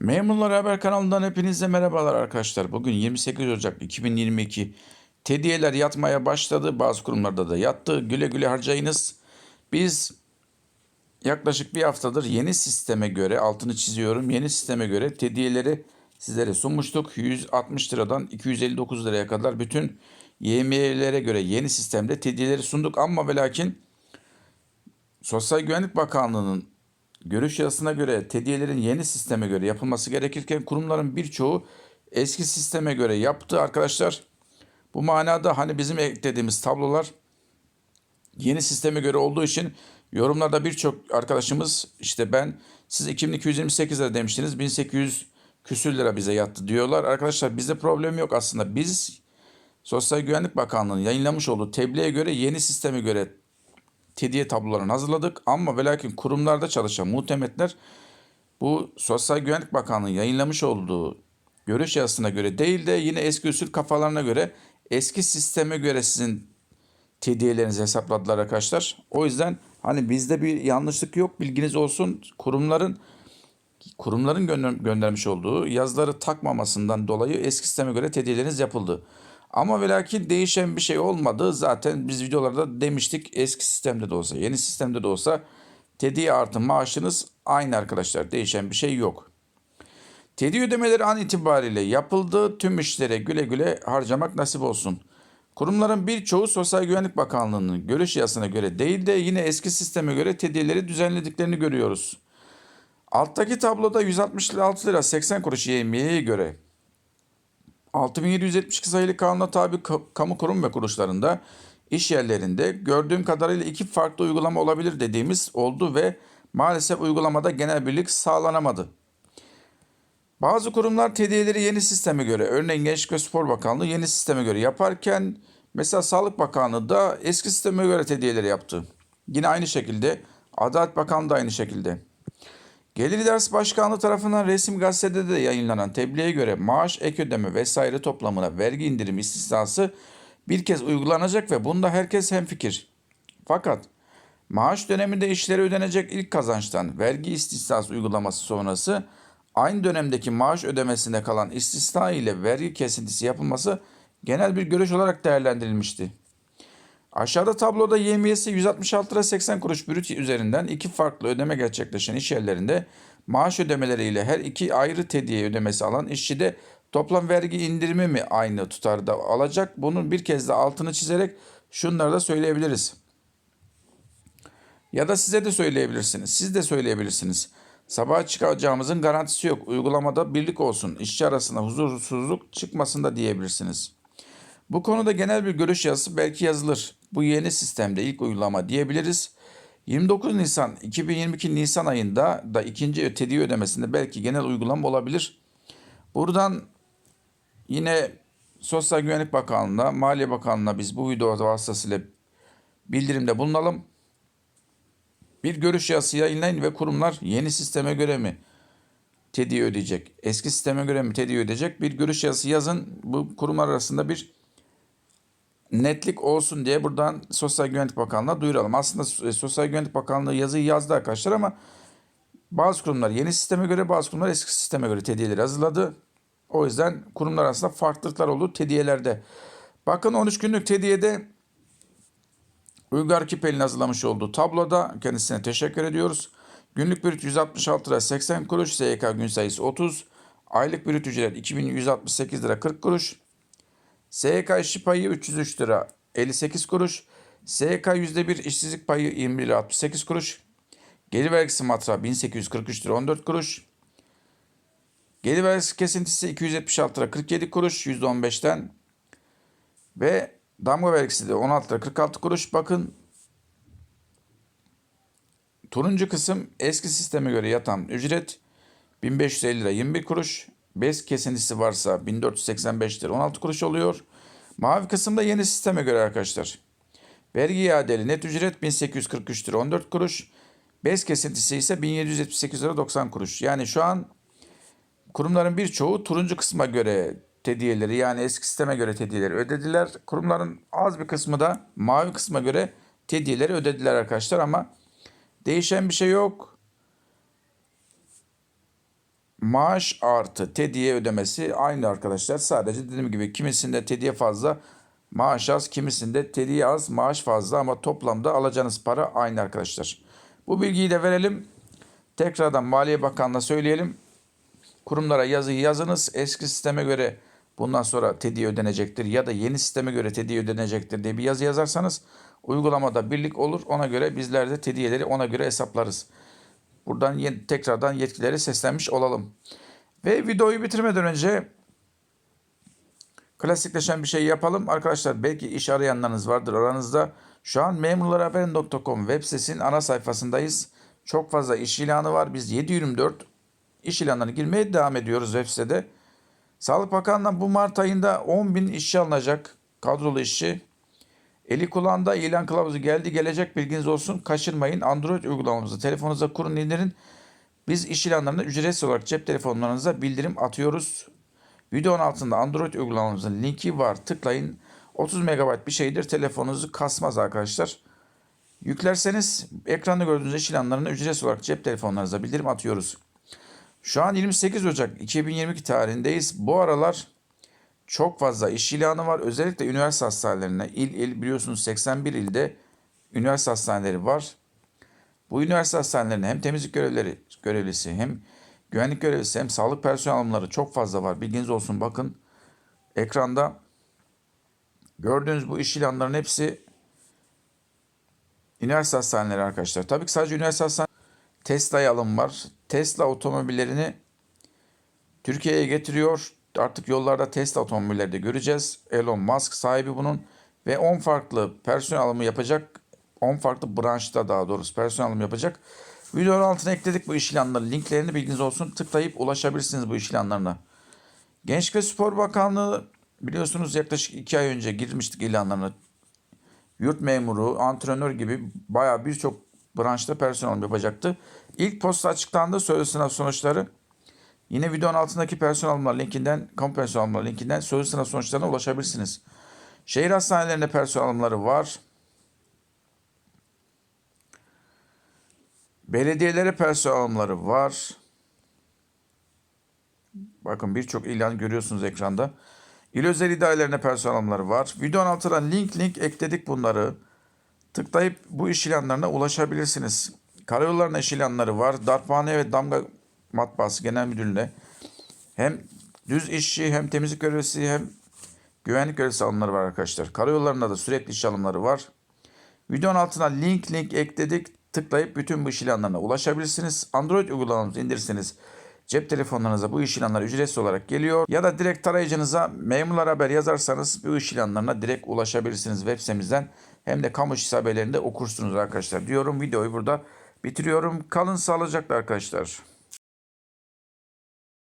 Memurlar Haber kanalından hepinize merhabalar arkadaşlar. Bugün 28 Ocak 2022. Tediyeler yatmaya başladı. Bazı kurumlarda da yattı. Güle güle harcayınız. Biz yaklaşık bir haftadır yeni sisteme göre, altını çiziyorum, yeni sisteme göre tediyeleri sizlere sunmuştuk. 160 liradan 259 liraya kadar bütün YMY'lere göre yeni sistemde tediyeleri sunduk. Ama ve lakin Sosyal Güvenlik Bakanlığı'nın görüş yazısına göre tediyelerin yeni sisteme göre yapılması gerekirken kurumların birçoğu eski sisteme göre yaptı arkadaşlar. Bu manada hani bizim eklediğimiz tablolar yeni sisteme göre olduğu için yorumlarda birçok arkadaşımız işte ben siz 2228 lira demiştiniz 1800 küsür lira bize yattı diyorlar. Arkadaşlar bizde problem yok aslında. Biz Sosyal Güvenlik Bakanlığı'nın yayınlamış olduğu tebliğe göre yeni sisteme göre tediye tablolarını hazırladık ama ve kurumlarda çalışan muhtemetler bu Sosyal Güvenlik Bakanlığı yayınlamış olduğu görüş yazısına göre değil de yine eski usul kafalarına göre eski sisteme göre sizin tediyelerinizi hesapladılar arkadaşlar. O yüzden hani bizde bir yanlışlık yok bilginiz olsun. Kurumların kurumların gönder- göndermiş olduğu yazıları takmamasından dolayı eski sisteme göre tediyeleriniz yapıldı. Ama ve değişen bir şey olmadı. Zaten biz videolarda demiştik eski sistemde de olsa yeni sistemde de olsa tediye artı maaşınız aynı arkadaşlar. Değişen bir şey yok. Tediye ödemeleri an itibariyle yapıldı. Tüm işlere güle güle harcamak nasip olsun. Kurumların birçoğu Sosyal Güvenlik Bakanlığı'nın görüş yazısına göre değil de yine eski sisteme göre tediyeleri düzenlediklerini görüyoruz. Alttaki tabloda 166 lira 80 kuruş YMY'ye göre 6772 sayılı kanuna tabi ka- kamu kurum ve kuruluşlarında iş yerlerinde gördüğüm kadarıyla iki farklı uygulama olabilir dediğimiz oldu ve maalesef uygulamada genel birlik sağlanamadı. Bazı kurumlar tediyeleri yeni sisteme göre, örneğin Gençlik ve Spor Bakanlığı yeni sisteme göre yaparken mesela Sağlık Bakanlığı da eski sisteme göre tediyeleri yaptı. Yine aynı şekilde Adalet Bakanlığı da aynı şekilde. Gelir İdaresi Başkanlığı tarafından resim gazetede de yayınlanan tebliğe göre maaş, ek ödeme vesaire toplamına vergi indirimi istisnası bir kez uygulanacak ve bunda herkes hemfikir. Fakat maaş döneminde işlere ödenecek ilk kazançtan vergi istisnası uygulaması sonrası aynı dönemdeki maaş ödemesinde kalan istisna ile vergi kesintisi yapılması genel bir görüş olarak değerlendirilmişti. Aşağıda tabloda yemiyesi 166 lira 80 kuruş brüt üzerinden iki farklı ödeme gerçekleşen iş yerlerinde maaş ödemeleriyle her iki ayrı tediye ödemesi alan işçi de toplam vergi indirimi mi aynı tutarda alacak? Bunun bir kez de altını çizerek şunları da söyleyebiliriz. Ya da size de söyleyebilirsiniz. Siz de söyleyebilirsiniz. Sabaha çıkacağımızın garantisi yok. Uygulamada birlik olsun. İşçi arasında huzursuzluk çıkmasın da diyebilirsiniz. Bu konuda genel bir görüş yazısı belki yazılır. Bu yeni sistemde ilk uygulama diyebiliriz. 29 Nisan 2022 Nisan ayında da ikinci ötediği ödemesinde belki genel uygulama olabilir. Buradan yine Sosyal Güvenlik Bakanlığı'na, Maliye Bakanlığı'na biz bu video vasıtasıyla bildirimde bulunalım. Bir görüş yazısı yayınlayın ve kurumlar yeni sisteme göre mi tediye ödeyecek, eski sisteme göre mi tediye ödeyecek bir görüş yazısı yazın. Bu kurumlar arasında bir netlik olsun diye buradan Sosyal Güvenlik Bakanlığı'na duyuralım. Aslında e, Sosyal Güvenlik Bakanlığı yazıyı yazdı arkadaşlar ama bazı kurumlar yeni sisteme göre bazı kurumlar eski sisteme göre tediyeleri hazırladı. O yüzden kurumlar arasında farklılıklar oldu tediyelerde. Bakın 13 günlük tediyede Uygar Kipel'in hazırlamış olduğu tabloda kendisine teşekkür ediyoruz. Günlük brüt 166 lira 80 kuruş, SYK gün sayısı 30, aylık brüt ücret 2168 lira 40 kuruş, SYK işçi payı 303 lira 58 kuruş. SYK %1 işsizlik payı 20 lira 68 kuruş. Gelir vergisi matrağı 1843 lira 14 kuruş. Gelir vergisi kesintisi 276 lira 47 kuruş %15'ten. Ve damga vergisi de 16 lira 46 kuruş. Bakın turuncu kısım eski sisteme göre yatan ücret 1550 lira 21 kuruş. Bez kesintisi varsa 1485 lira 16 kuruş oluyor. Mavi kısımda yeni sisteme göre arkadaşlar. Vergi iadeli net ücret 1843 lira 14 kuruş. Bez kesintisi ise 1778 lira 90 kuruş. Yani şu an kurumların birçoğu turuncu kısma göre tediyeleri yani eski sisteme göre tediyeleri ödediler. Kurumların az bir kısmı da mavi kısma göre tediyeleri ödediler arkadaşlar ama değişen bir şey yok. Maaş artı tediye ödemesi aynı arkadaşlar. Sadece dediğim gibi kimisinde tediye fazla, maaş az, kimisinde tediye az, maaş fazla ama toplamda alacağınız para aynı arkadaşlar. Bu bilgiyi de verelim. Tekrardan Maliye Bakanlığı'na söyleyelim. Kurumlara yazıyı yazınız. Eski sisteme göre bundan sonra tediye ödenecektir ya da yeni sisteme göre tediye ödenecektir diye bir yazı yazarsanız uygulamada birlik olur. Ona göre bizler de tediyeleri ona göre hesaplarız. Buradan tekrardan yetkilileri seslenmiş olalım. Ve videoyu bitirmeden önce klasikleşen bir şey yapalım. Arkadaşlar belki iş arayanlarınız vardır aranızda. Şu an memurlarhaberin.com web sitesinin ana sayfasındayız. Çok fazla iş ilanı var. Biz 7-24 iş ilanlarına girmeye devam ediyoruz web sitede. Sağlık Bakanlığı'ndan bu Mart ayında 10 bin işçi alınacak. Kadrolu işçi. Eli kulağında ilan kılavuzu geldi gelecek bilginiz olsun. Kaçırmayın. Android uygulamamızı telefonunuza kurun indirin. Biz iş ilanlarını ücretsiz olarak cep telefonlarınıza bildirim atıyoruz. Videonun altında Android uygulamamızın linki var. Tıklayın. 30 MB bir şeydir. Telefonunuzu kasmaz arkadaşlar. Yüklerseniz ekranda gördüğünüz iş ilanlarını ücretsiz olarak cep telefonlarınıza bildirim atıyoruz. Şu an 28 Ocak 2022 tarihindeyiz. Bu aralar çok fazla iş ilanı var. Özellikle üniversite hastanelerine il il biliyorsunuz 81 ilde üniversite hastaneleri var. Bu üniversite hastanelerinde hem temizlik görevleri görevlisi hem güvenlik görevlisi hem sağlık personel alımları çok fazla var. Bilginiz olsun bakın ekranda gördüğünüz bu iş ilanlarının hepsi üniversite hastaneleri arkadaşlar. Tabii ki sadece üniversite hastane Tesla'ya alım var. Tesla otomobillerini Türkiye'ye getiriyor. Artık yollarda Tesla otomobilleri de göreceğiz. Elon Musk sahibi bunun ve 10 farklı personel alımı yapacak. 10 farklı branşta daha doğrusu personel alımı yapacak. Videonun altına ekledik bu iş ilanları. Linklerini bilginiz olsun. Tıklayıp ulaşabilirsiniz bu iş ilanlarına. Gençlik ve Spor Bakanlığı biliyorsunuz yaklaşık 2 ay önce girmiştik ilanlarına. Yurt memuru, antrenör gibi bayağı birçok branşta personel yapacaktı. İlk posta açıklandı sözlü sınav sonuçları. Yine videonun altındaki personel alımlar linkinden, kamu personel alımlar linkinden sözlü sınav sonuçlarına ulaşabilirsiniz. Şehir hastanelerinde personel alımları var. Belediyelere personel alımları var. Bakın birçok ilan görüyorsunuz ekranda. İl özel idarelerine personel alımları var. Videonun altına link link ekledik bunları. Tıklayıp bu iş ilanlarına ulaşabilirsiniz. Karayollarına iş ilanları var. Darphane ve Damga Matbaası Genel Müdürlüğü'ne hem düz işçi hem temizlik görevlisi hem güvenlik görevlisi alımları var arkadaşlar. Karayollarında da sürekli iş alımları var. Videonun altına link link ekledik. Tıklayıp bütün bu iş ilanlarına ulaşabilirsiniz. Android uygulamamızı indirirseniz cep telefonlarınıza bu iş ilanları ücretsiz olarak geliyor. Ya da direkt tarayıcınıza memurlar haber yazarsanız bu iş ilanlarına direkt ulaşabilirsiniz web sitemizden. Hem de kamu işi haberlerinde okursunuz arkadaşlar diyorum. Videoyu burada bitiriyorum. Kalın sağlıcakla arkadaşlar.